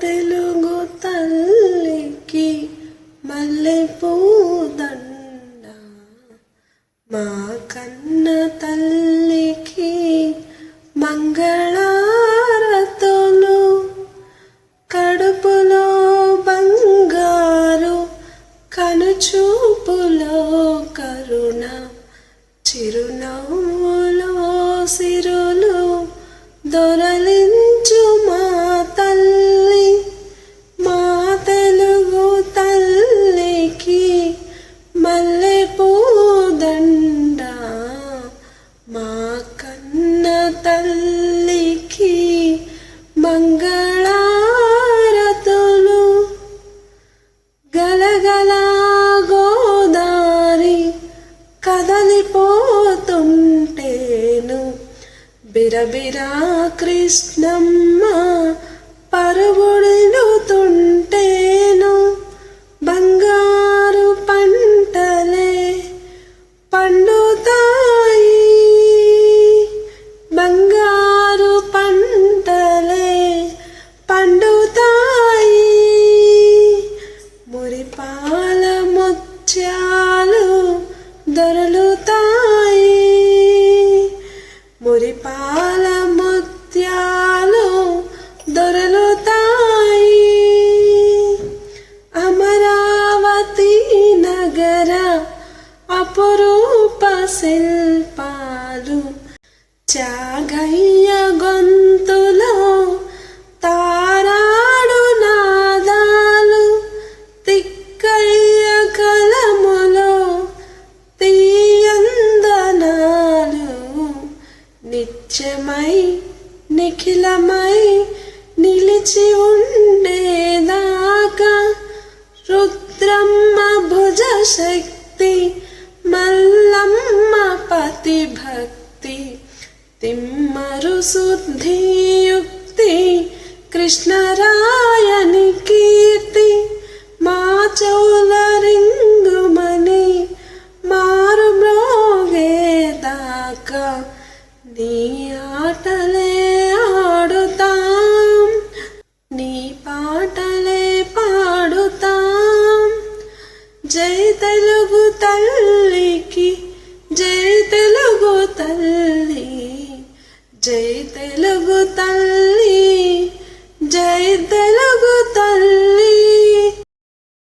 తెలుగు తల్లికి మల్లెపూదండ మా కన్న తల్లికి మంగళారతులు కడుపులో బంగారు కనుచూపులో కరుణ చిరునవ్వులో సిరులు దొరలించు మంగళారతులు గలగల గోదారి కదలిపోతుంటేను బిరబిరా కృష్ణమ్మ మురిపాల ముత్యాలు దొరలుతాయి. అమరావతి నగర అపురూప శిల్పాలు చాగయ్య గొంతు నిత్యమై నిఖిలమై నిలిచి ఉండేదాకా రుద్రమ్మ భుజ శక్తి మల్లమ్మ పతి భక్తి తిమ్మరు శుద్ధియుక్తి కృష్ణరాయని की जलते लगो तल